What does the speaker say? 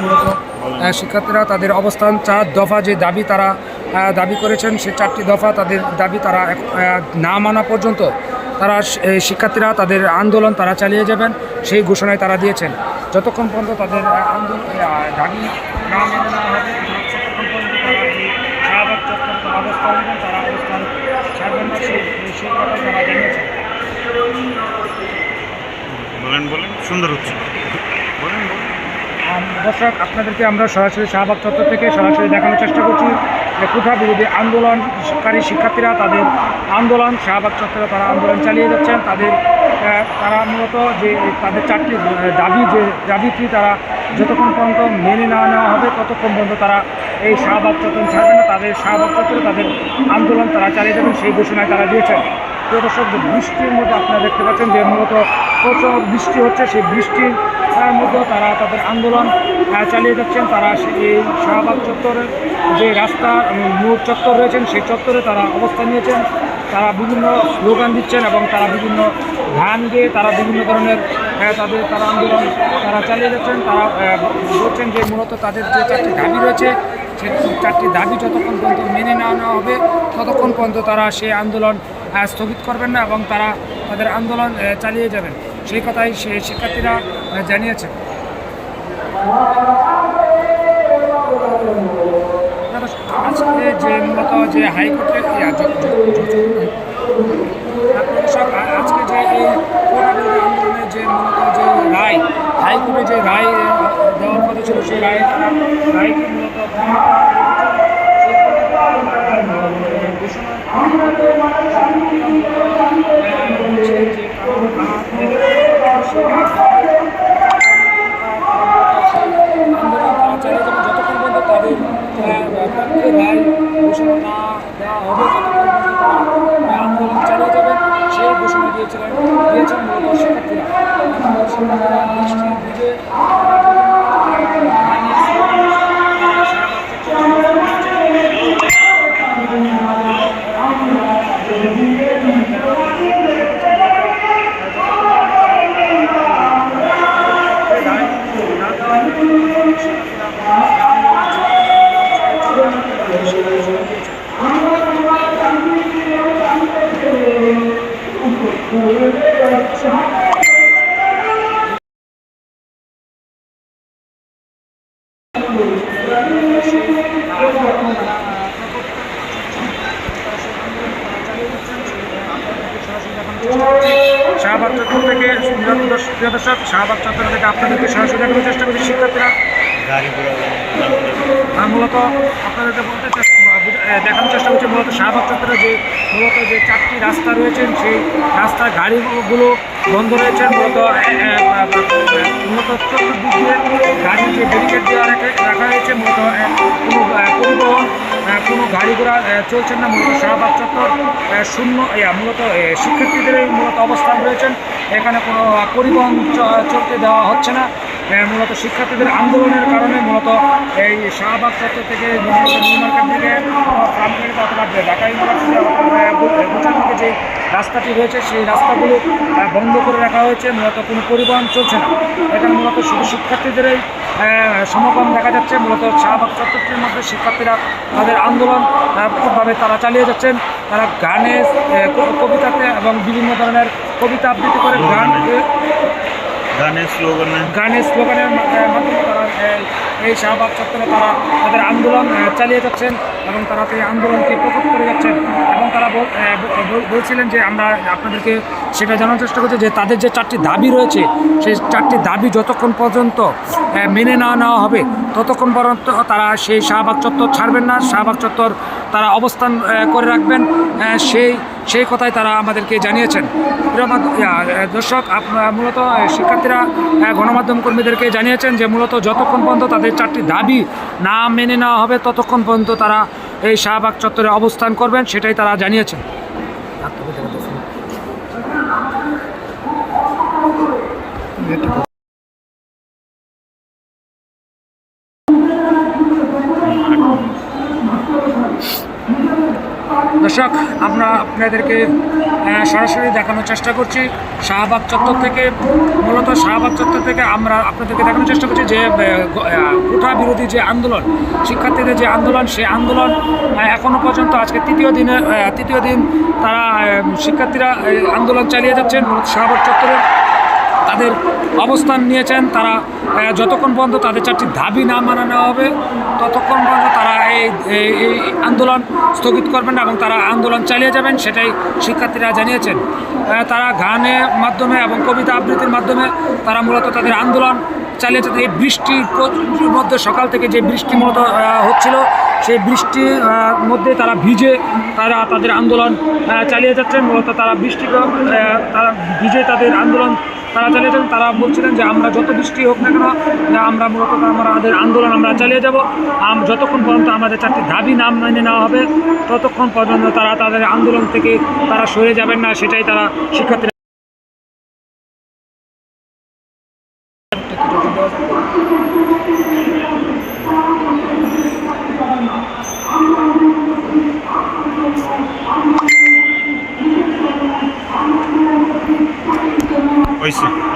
মূলত শিক্ষার্থীরা তাদের অবস্থান, চার দফা যে দাবি তারা দাবি করেছেন, সে চারটি দফা তাদের দাবি তারা না মানা পর্যন্ত তারা শিক্ষার্থীরা তাদের আন্দোলন তারা চালিয়ে যাবেন, সেই ঘোষণায় তারা দিয়েছেন। যতক্ষণ পর্যন্ত তাদের আন্দোলন দাবি না হবে বলেন বলেন, সুন্দর হচ্ছে দর্শক, আপনাদেরকে আমরা সরাসরি শাহবাগ চত্বর থেকে সরাসরি দেখানোর চেষ্টা করছি যে কোথা বিরোধী আন্দোলনকারী শিক্ষার্থীরা তাদের আন্দোলন, শাহবাগ চত্বরে তারা আন্দোলন চালিয়ে যাচ্ছেন। তাদের তারা মূলত যে, তাদের চারটি দাবি, যে দাবিটি তারা যতক্ষণ পর্যন্ত মেনে না নেওয়া হবে, ততক্ষণ পর্যন্ত তারা এই শাহবাগ চত্বর ছাড়বে না। তাদের শাহবাগ চত্বরে তাদের আন্দোলন তারা চালিয়ে যাবেন সেই ঘোষণায় তারা দিয়েছেন। প্রিয় দর্শক, যে বৃষ্টির মধ্যে আপনারা দেখতে পাচ্ছেন যে মূলত প্রচুর বৃষ্টি হচ্ছে। সেই বৃষ্টির আহ, মধ্যেও তারা তাদের আন্দোলন চালিয়ে যাচ্ছেন। তারা এই শাহবাগ চত্বরের যে রাস্তা মূল চত্বর রয়েছেন সেই চত্বরে তারা অবস্থান নিয়েছেন। তারা বিভিন্ন স্লোগান দিচ্ছেন এবং তারা বিভিন্ন ধান গেয়ে তারা বিভিন্ন ধরনের তাদের তারা আন্দোলন তারা চালিয়ে যাচ্ছেন। তারা বলছেন যে মূলত তাদের যে চারটি দাবি রয়েছে সেই চারটি দাবি যতক্ষণ পর্যন্ত মেনে না নেওয়া হবে ততক্ষণ পর্যন্ত তারা সেই আন্দোলন স্থগিত করবেন না এবং তারা তাদের আন্দোলন চালিয়ে যাবেন। সেই কথাই সে শিক্ষার্থীরা জানিয়েছেন। আজকে যে মূলত যে হাইকোর্টের আজকে যে এই যে মূলত যে রায়, হাইকোর্টে যে রায় দেওয়ার কথা ছিল, সেই রায়, রায়কে মূলত আন্দোলন তারা চালিয়ে যাবেন যতক্ষণ পর্যন্ত তাদের আহ, পক্ষে রায় ঘোষণা যাবেন সেই ঘোষণা দিয়েছিলেন দিয়েছেন মূলত শিক্ষার্থীরা বৃষ্টি ভিজে শাহবাগ চত্বর থেকে প্রিয় দর্শক শাহবাগ চত্বর থেকে আপনাদেরকে সরাসরি দেখানোর চেষ্টা করছি শিক্ষার্থীরা। মূলত আপনাদেরকে বলতে দেখানোর চেষ্টা করছি। মূলত শাহবাগ চত্বরে যে, মূলত যে চারটি রাস্তা রয়েছেন, সেই রাস্তার গাড়িগুলো বন্ধ রয়েছে। মূলত মূলত চতুর্দিক দিয়ে গাড়ির যে ব্যারিকেড দেওয়া রাখে হয়েছে, মূলত কোনো পরিবহন কোনো গাড়ি ঘোড়া না। মূলত শাহবাগ চত্বর শূন্য মূলত শিক্ষার্থীদের মূলত অবস্থান রয়েছেন। এখানে কোনো পরিবহন চলতে দেওয়া হচ্ছে না। মূলত শিক্ষার্থীদের আন্দোলনের কারণে মূলত এই শাহবাগ চত্বর থেকে থেকে যে রাস্তাটি রয়েছে, সেই রাস্তাগুলো বন্ধ করে রাখা হয়েছে। মূলত কোনো পরিবহন চলছে না। এখানে মূলত শুধু শিক্ষার্থীদেরই সমাগম দেখা যাচ্ছে। মূলত শাহবাগ চত্বরটির মধ্যে শিক্ষার্থীরা তাদের আন্দোলন খুবভাবে তারা চালিয়ে যাচ্ছেন। তারা গানে কবিতাতে এবং বিভিন্ন ধরনের কবিতা আবৃত্তি করে গান গানের গানের স্লোগানের মাধ্যমে তারা এই- শাহবাগ চত্বরে তারা তাদের আন্দোলন চালিয়ে যাচ্ছেন এবং তারা সেই আন্দোলনকে প্রকট করে যাচ্ছেন। এবং তারা বলছিলেন যে আমরা আপনাদেরকে সেটা জানার চেষ্টা করছি যে তাদের যে চারটি দাবি রয়েছে, সেই চারটি দাবি যতক্ষণ পর্যন্ত মেনে না নেওয়া হবে, ততক্ষণ পর্যন্ত তারা সেই শাহবাগ চত্বর ছাড়বেন না। শাহবাগ চত্বর তারা অবস্থান করে রাখবেন। সেই সেই কথাই তারা আমাদেরকে জানিয়েছেন। দর্শক মূলত শিক্ষার্থীরা গণমাধ্যম কর্মীদেরকে জানিয়েছেন যে মূলত যতক্ষণ পর্যন্ত তাদের চারটি দাবি না মেনে নেওয়া হবে ততক্ষণ পর্যন্ত তারা এই শাহবাগ চত্বরে অবস্থান করবেন সেটাই তারা জানিয়েছেন। দর্শক, আমরা আপনাদেরকে সরাসরি দেখানোর চেষ্টা করছি শাহবাগ চত্বর থেকে। মূলত শাহবাগ চত্বর থেকে আমরা আপনাদেরকে দেখানোর চেষ্টা করছি যে কোঠা বিরোধী যে আন্দোলন, শিক্ষার্থীদের যে আন্দোলন সেই আন্দোলন এখনও পর্যন্ত আজকে তৃতীয় দিনে তৃতীয় দিন তারা শিক্ষার্থীরা আন্দোলন চালিয়ে যাচ্ছেন। মূলত শাহবাগ চত্বরে তাদের অবস্থান নিয়েছেন তারা যতক্ষণ পর্যন্ত তাদের চারটি দাবি না মানানো হবে ততক্ষণ পর্যন্ত তারা এই এই আন্দোলন স্থগিত করবেন এবং তারা আন্দোলন চালিয়ে যাবেন সেটাই শিক্ষার্থীরা জানিয়েছেন। তারা গানের মাধ্যমে এবং কবিতা আবৃত্তির মাধ্যমে তারা মূলত তাদের আন্দোলন চালিয়ে যাচ্ছে এই বৃষ্টির মধ্যে সকাল থেকে যে বৃষ্টি মূলত হচ্ছিল সেই বৃষ্টির মধ্যে তারা ভিজে তারা তাদের আন্দোলন চালিয়ে যাচ্ছেন। মূলত তারা বৃষ্টিকে আহ, তারা ভিজে তাদের আন্দোলন তারা চালিয়ে যাবেন তারা বলছিলেন যে আমরা যত বৃষ্টি হোক না কেন আমরা মূলত আমাদের আন্দোলন আমরা চালিয়ে যাব। আম- যতক্ষণ পর্যন্ত আমাদের চারটি দাবি নাম মেনে নেওয়া হবে, ততক্ষণ পর্যন্ত তারা তাদের আন্দোলন থেকে তারা সরে যাবেন না, সেটাই তারা শিক্ষার্থীরা হয়েছে